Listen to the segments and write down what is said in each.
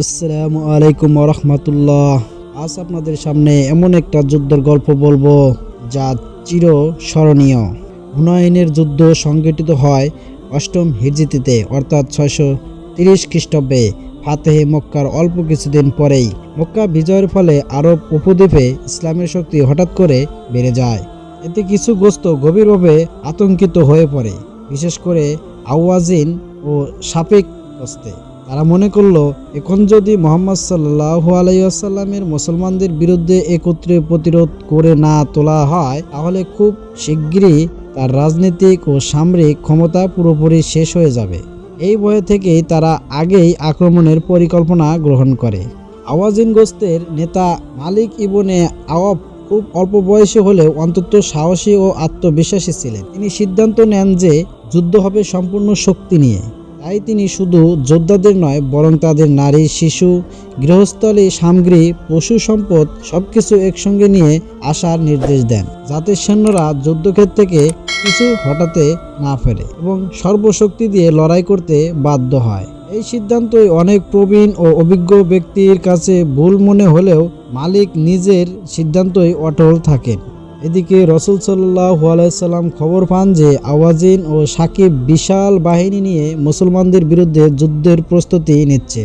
আসসালামু আলাইকুম রহমতুল্লাহ। আজ আপনাদের সামনে এমন একটা যুদ্ধের গল্প বলব যা চির স্মরণীয় হুনাইনের যুদ্ধ সংগঠিত হয় অষ্টম হিজরিতে অর্থাৎ ছয়শো তিরিশ খ্রিস্টাব্দে ফাতেহে মক্কার অল্প কিছুদিন পরেই। মক্কা বিজয়ের ফলে আরব উপদ্বীপে ইসলামের শক্তি হঠাৎ করে বেড়ে যায়। এতে কিছু গোস্ত গভীরভাবে আতঙ্কিত হয়ে পড়ে, বিশেষ করে আওয়াজিন ও সাপেক গস্তে। তারা মনে করল, এখন যদি মোহাম্মদ সাল্লাহ আলাইসাল্লামের মুসলমানদের বিরুদ্ধে একত্রে প্রতিরোধ করে না তোলা হয়, তাহলে খুব শিগগিরই তার রাজনৈতিক ও সামরিক ক্ষমতা পুরোপুরি শেষ হয়ে যাবে। এই ভয় থেকেই তারা আগেই আক্রমণের পরিকল্পনা গ্রহণ করে। আওয়াজিন গোস্তের নেতা মালিক ইবনে আওয়াব খুব অল্প বয়সী হলেও অন্তত সাহসী ও আত্মবিশ্বাসী ছিলেন। তিনি সিদ্ধান্ত নেন যে যুদ্ধ হবে সম্পূর্ণ শক্তি নিয়ে। তাই তিনি শুধু যোদ্ধাদের নয়, বরং তাদের নারী, শিশু, গৃহস্থলী, সামগ্রী, পশু সম্পদ সবকিছু একসঙ্গে নিয়ে আসার নির্দেশ দেন, যাতে সৈন্যরা যুদ্ধক্ষেত্র থেকে কিছু হটাতে না ফেরে এবং সর্বশক্তি দিয়ে লড়াই করতে বাধ্য হয়। এই সিদ্ধান্তই অনেক প্রবীণ ও অভিজ্ঞ ব্যক্তির কাছে ভুল মনে হলেও মালিক নিজের সিদ্ধান্তই অটল থাকেন। এদিকে রসুল সাল্লাহ খবর পান যে আওয়াজিন ও সাকিব বিশাল বাহিনী নিয়ে মুসলমানদের বিরুদ্ধে যুদ্ধের প্রস্তুতি নিচ্ছে।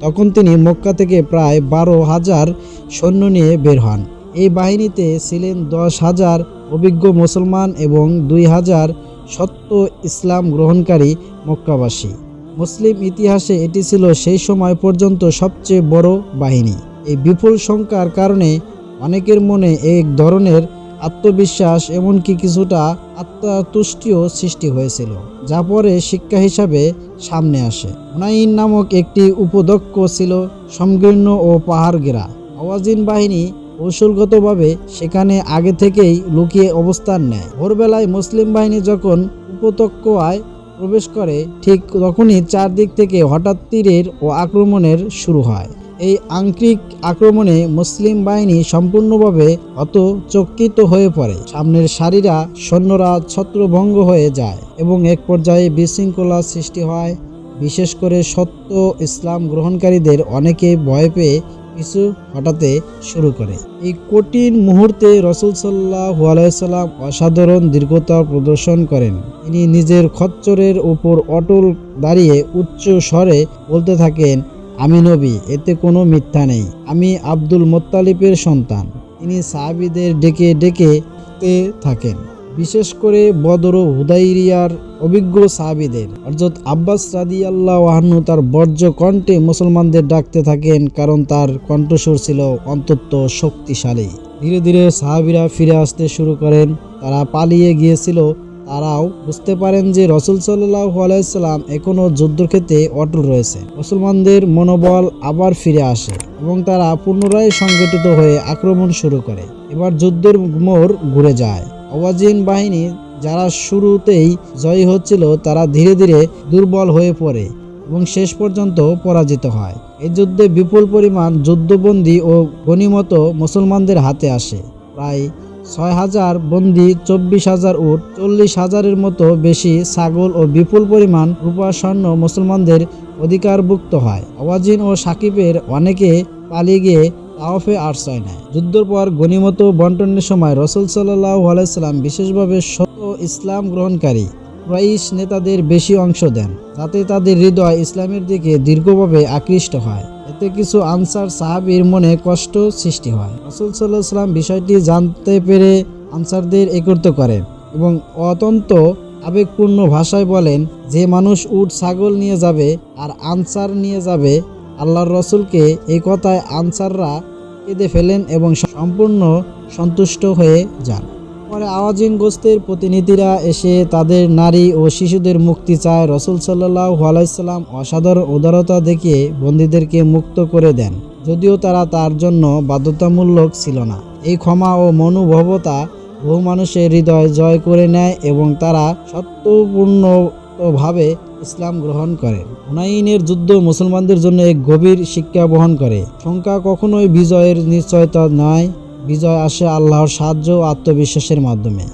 তখন তিনি মক্কা থেকে প্রায় বারো হাজার সৈন্য নিয়ে বের হন। এই বাহিনীতে ছিলেন দশ হাজার অভিজ্ঞ মুসলমান এবং দুই হাজার সত্য ইসলাম গ্রহণকারী মক্কাবাসী। মুসলিম ইতিহাসে এটি ছিল সেই সময় পর্যন্ত সবচেয়ে বড় বাহিনী। এই বিপুল সংখ্যার কারণে অনেকের মনে এক ধরনের আত্মবিশ্বাস, এমনকি কিছুটা আত্মতুষ্টিও সৃষ্টি হয়েছিল, যা পরে শিক্ষা হিসাবে সামনে আসে। হুনাইন নামক একটি উপদক্ষ ছিল সংকীর্ণ ও পাহাড় ঘেরা। আওয়াজিন বাহিনী কৌশলগতভাবে সেখানে আগে থেকেই লুকিয়ে অবস্থান নেয়। ভোরবেলায় মুসলিম বাহিনী যখন উপত্যকায় প্রবেশ করে, ঠিক তখনই চারদিক থেকে হঠাৎ তীরের ও আক্রমণের শুরু হয়। এই আংকিক আক্রমণে মুসলিম বাহিনী সম্পূর্ণভাবে হতচকিত হয়ে পড়ে। সামনের সারিরা সৈন্যরা ছত্রভঙ্গ হয়ে যায় এবং এক পর্যায়ে বিশৃঙ্খলা সৃষ্টি হয়। বিশেষ করে সত্য ইসলাম গ্রহণকারীদের অনেকে ভয় পেয়ে পিছু হটাতে শুরু করে। এই কঠিন মুহূর্তে রসুল সাল্লাহ আলাইসাল্লাম অসাধারণ দীর্ঘতা প্রদর্শন করেন। তিনি নিজের খচ্চরের উপর অটল দাঁড়িয়ে উচ্চ স্বরে বলতে থাকেন আমি নবী, এতে কোনো মিথ্যা নেই। আমি আব্দুল মোত্তালিবের সন্তান। তিনি সাহাবিদের ডেকে ডেকে থাকেন। বিশেষ করে বদর ও হুদাইরিয়ার অভিজ্ঞ সাহাবিদের। অর্থাৎ আব্বাস রাদি আল্লাহ ওয়াহান্নু তার বর্জ্য কণ্ঠে মুসলমানদের ডাকতে থাকেন কারণ তার কণ্ঠস্বর ছিল অন্তত শক্তিশালী। ধীরে ধীরে সাহাবিরা ফিরে আসতে শুরু করেন। তারা পালিয়ে গিয়েছিল তারাও বুঝতে পারেন যে রসুল সাল্লাহ আলাইসাল্লাম এখনও যুদ্ধক্ষেত্রে অটল রয়েছে। মুসলমানদের মনোবল আবার ফিরে আসে এবং তারা পুনরায় সংগঠিত হয়ে আক্রমণ শুরু করে। এবার যুদ্ধের মোড় ঘুরে যায়। অওয়াজিন বাহিনী যারা শুরুতেই জয়ী হচ্ছিল, তারা ধীরে ধীরে দুর্বল হয়ে পড়ে এবং শেষ পর্যন্ত পরাজিত হয়। এই যুদ্ধে বিপুল পরিমাণ যুদ্ধবন্দী ও গণিমত মুসলমানদের হাতে আসে। প্রায় ছয় হাজার বন্দি, চব্বিশ হাজার উট, চল্লিশ হাজারের মতো বেশি ছাগল ও বিপুল পরিমাণ রূপা স্বর্ণ মুসলমানদের অধিকারভুক্ত হয়। আওয়াজিন ও সাকিবের অনেকে পালিয়ে গিয়ে তাওফে আশ্রয় নেয়। যুদ্ধের পর গণিমত বন্টনের সময় রসুল সাল্লাহ আলাইসাল্লাম বিশেষভাবে শত ইসলাম গ্রহণকারী ক্রাইশ নেতাদের বেশি অংশ দেন, যাতে তাদের হৃদয় ইসলামের দিকে দীর্ঘভাবে আকৃষ্ট হয়। এতে কিছু আনসার সাহাবির মনে কষ্ট সৃষ্টি হয়। রসুল সাল্লাহ সাল্লাম বিষয়টি জানতে পেরে আনসারদের একত্রিত করেন এবং অত্যন্ত আবেগপূর্ণ ভাষায় বলেন, যে মানুষ উট, ছাগল নিয়ে যাবে আর আনসার নিয়ে যাবে, আল্লাহর রসুলকে এই কথায় আনসাররা কেঁদে ফেলেন এবং সম্পূর্ণ সন্তুষ্ট হয়ে যান। পরে আওয়াজিন গোস্তের প্রতিনিধিরা এসে তাদের নারী ও শিশুদের মুক্তি চায়। রসুল সাল্লাহ আলাইসাল্লাম অসাধারণ উদারতা দেখিয়ে বন্দীদেরকে মুক্ত করে দেন। যদিও তারা তার জন্য বাধ্যতামূলক ছিল না। এই ক্ষমা ও মনোভবতা বহু মানুষের হৃদয় জয় করে নেয় এবং তারা সত্যপূর্ণভাবে ইসলাম গ্রহণ করে। হুনাইনের যুদ্ধ মুসলমানদের জন্য এক গভীর শিক্ষা বহন করে। সংখ্যা কখনোই বিজয়ের নিশ্চয়তা নয়। বিজয় আসে আল্লাহর সাহায্য ও আত্মবিশ্বাসের মাধ্যমে।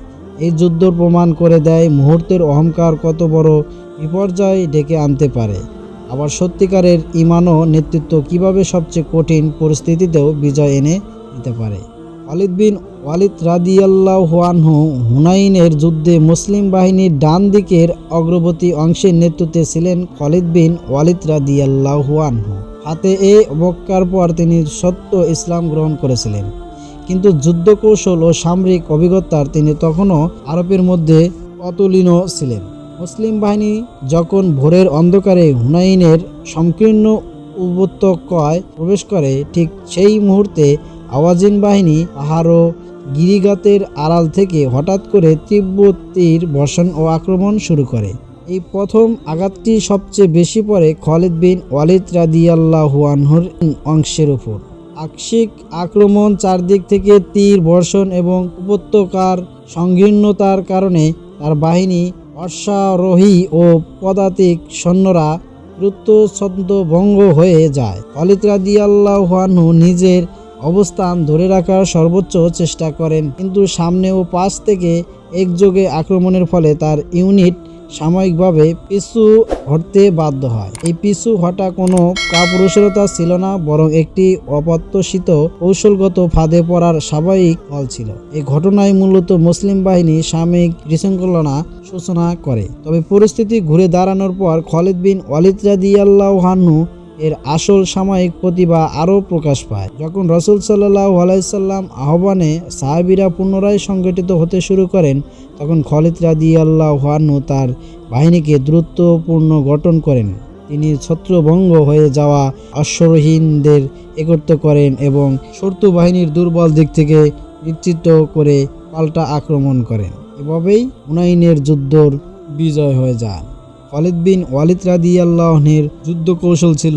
এই যুদ্ধ প্রমাণ করে দেয় মুহূর্তের অহংকার কত বড় বিপর্যয় ডেকে আনতে পারে। আবার সত্যিকারের ইমান ও নেতৃত্ব কীভাবে সবচেয়ে কঠিন পরিস্থিতিতেও বিজয় এনে দিতে পারে। ওয়ালিদ বিন ওয়ালিদ রাদিয়াল্লাহু আনহু হুনাইনের যুদ্ধে মুসলিম বাহিনীর ডান দিকের অগ্রবর্তী অংশের নেতৃত্বে ছিলেন খালিদ বিন ওয়ালিদ রাদিয়াল্লাহু আনহু। হাতে এ মক্কার পর তিনি সত্য ইসলাম গ্রহণ করেছিলেন। কিন্তু যুদ্ধ কৌশল ও সামরিক অভিজ্ঞতার তিনি তখনও আরবের মধ্যে অতুলীন ছিলেন। মুসলিম বাহিনী যখন ভোরের অন্ধকারে হুনাইনের সংকীর্ণ উপত্যকায় প্রবেশ করে, ঠিক সেই মুহূর্তে আওয়াজিন বাহিনী পাহাড় ও গিরিগাতের আড়াল থেকে হঠাৎ করে তীব্র তীর বর্ষণ ও আক্রমণ শুরু করে। এই প্রথম আঘাতটি সবচেয়ে বেশি পড়ে খালিদ বিন ওয়ালিদ রাদিয়াল্লাহু আনহুর অংশের উপর। আকস্মিক আক্রমণ চারদিক থেকে তীর বর্ষণ এবং উপত্যকার সংকীর্ণতার কারণে তার বাহিনী অশ্বারোহী ও পদাতিক সৈন্যরা দ্রুত ভঙ্গ হয়ে যায়। খালিদ রাদিয়াল্লাহু নিজের অবস্থান ধরে রাখার সর্বোচ্চ চেষ্টা করেন, কিন্তু সামনে ও পাশ থেকে একযোগে আক্রমণের ফলে তার ইউনিট সাময়িকভাবে পিছু হটতে বাধ্য হয়। এই পিছু হটা কোনো কাপুরুষতা ছিল না, বরং একটি অপ্রত্যাশিত কৌশলগত ফাঁদে পড়ার স্বাভাবিক ফল ছিল। এই ঘটনায় মূলত মুসলিম বাহিনী সাময়িক বিশৃঙ্খলনা সূচনা করে। তবে পরিস্থিতি ঘুরে দাঁড়ানোর পর খালিদ বিন ওয়ালিদ রাদিয়াল্লাহু আনহু এর আসল সাময়িক প্রতিভা আরও প্রকাশ পায়। যখন রসুল সাল্লাহ আলাইসাল্লাম আহ্বানে সাহাবিরা পুনরায় সংগঠিত হতে শুরু করেন, তখন খালিদ রাদি আল্লাহ তার বাহিনীকে দ্রুতপূর্ণ গঠন করেন। তিনি ছত্রভঙ্গ হয়ে যাওয়া অশ্বরহীনদের একত্র করেন এবং শত্রু বাহিনীর দুর্বল দিক থেকে নিশ্চিত করে পাল্টা আক্রমণ করেন। এভাবেই উনাইনের যুদ্ধর বিজয় হয়ে যান খালিদ বিন ওয়ালিদ রাদিয়াল্লাহনের যুদ্ধ কৌশল ছিল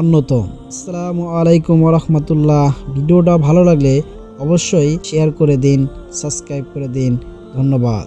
অন্যতম। আসসালামু আলাইকুম রহমতুল্লাহ। ভিডিওটা ভালো লাগলে অবশ্যই শেয়ার করে দিন, সাবস্ক্রাইব করে দিন। ধন্যবাদ।